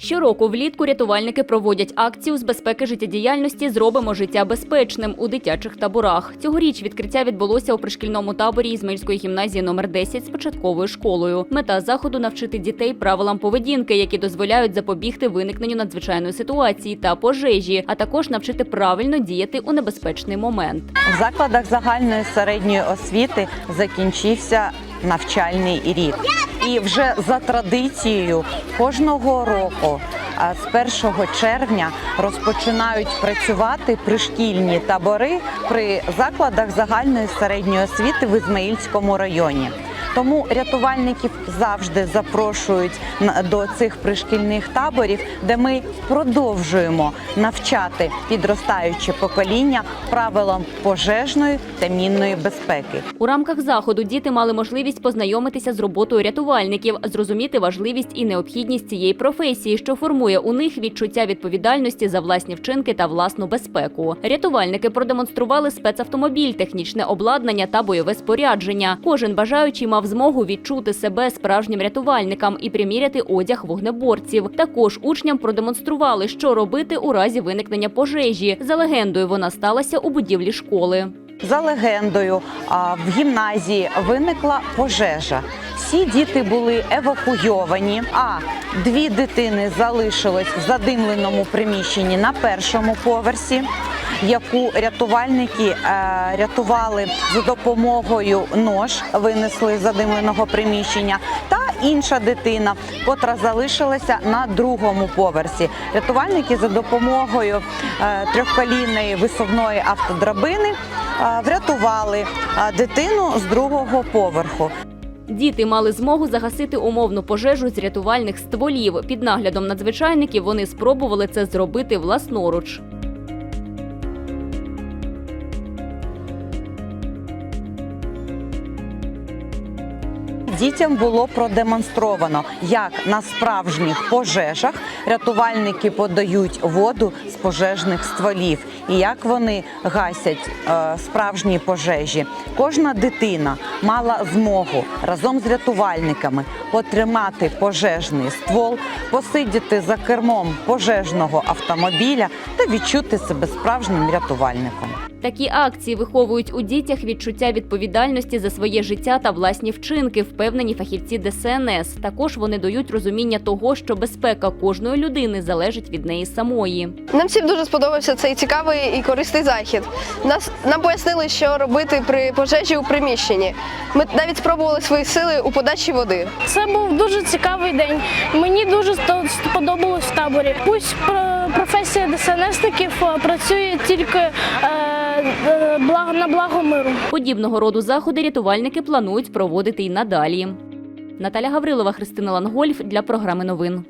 Щороку влітку рятувальники проводять акцію з безпеки життєдіяльності Зробимо життя безпечним у дитячих таборах. Цьогоріч відкриття відбулося у пришкільному таборі Ізмаїльської гімназії номер 10 з початковою школою. Мета заходу навчити дітей правилам поведінки, які дозволяють запобігти виникненню надзвичайної ситуації та пожежі, а також навчити правильно діяти у небезпечний момент. В закладах загальної середньої освіти закінчився навчальний рік. І вже за традицією кожного року з 1 червня розпочинають працювати пришкільні табори при закладах загальної середньої освіти в Ізмаїльському районі. Тому рятувальників завжди запрошують до цих пришкільних таборів, де ми продовжуємо навчати підростаюче покоління правилам пожежної та мінної безпеки. У рамках заходу діти мали можливість познайомитися з роботою рятувальників, зрозуміти важливість і необхідність цієї професії, що формує у них відчуття відповідальності за власні вчинки та власну безпеку. Рятувальники продемонстрували спецавтомобіль, технічне обладнання та бойове спорядження. Кожен бажаючий мав змогу відчути себе справжнім рятувальником і приміряти одяг вогнеборців. Також учням продемонстрували, що робити у разі виникнення пожежі. За легендою, вона сталася у будівлі школи. За легендою, в гімназії виникла пожежа. Всі діти були евакуйовані, а дві дитини залишились в задимленому приміщенні на першому поверсі, яку рятувальники е, рятували за допомогою нож, винесли з задимленого приміщення. Та інша дитина, котра залишилася на другому поверсі. Рятувальники за допомогою е, трьохколійної висувної автодрабини е, врятували дитину з другого поверху. Діти мали змогу загасити умовну пожежу з рятувальних стволів. Під наглядом надзвичайників вони спробували це зробити власноруч. Дітям було продемонстровано, як на справжніх пожежах рятувальники подають воду з пожежних стволів і як вони гасять е, справжні пожежі. Кожна дитина мала змогу разом з рятувальниками потримати пожежний ствол, посидіти за кермом пожежного автомобіля та відчути себе справжнім рятувальником. Такі акції виховують у дітях відчуття відповідальності за своє життя та власні вчинки, впевнені фахівці ДСНС. Також вони дають розуміння того, що безпека кожної людини залежить від неї самої. Нам всім дуже сподобався цей цікавий і корисний захід. Нас нам пояснили, що робити при пожежі у приміщенні. Ми навіть спробували свої сили у подачі води. Це був дуже цікавий день. Мені дуже сто- сподобалось в таборі. Пусть професія ДСНСників е, працює тільки благо миру. Подібного роду заходи рятувальники планують проводити й надалі. Наталя Гаврилова, Христина Лангольф для програми новин.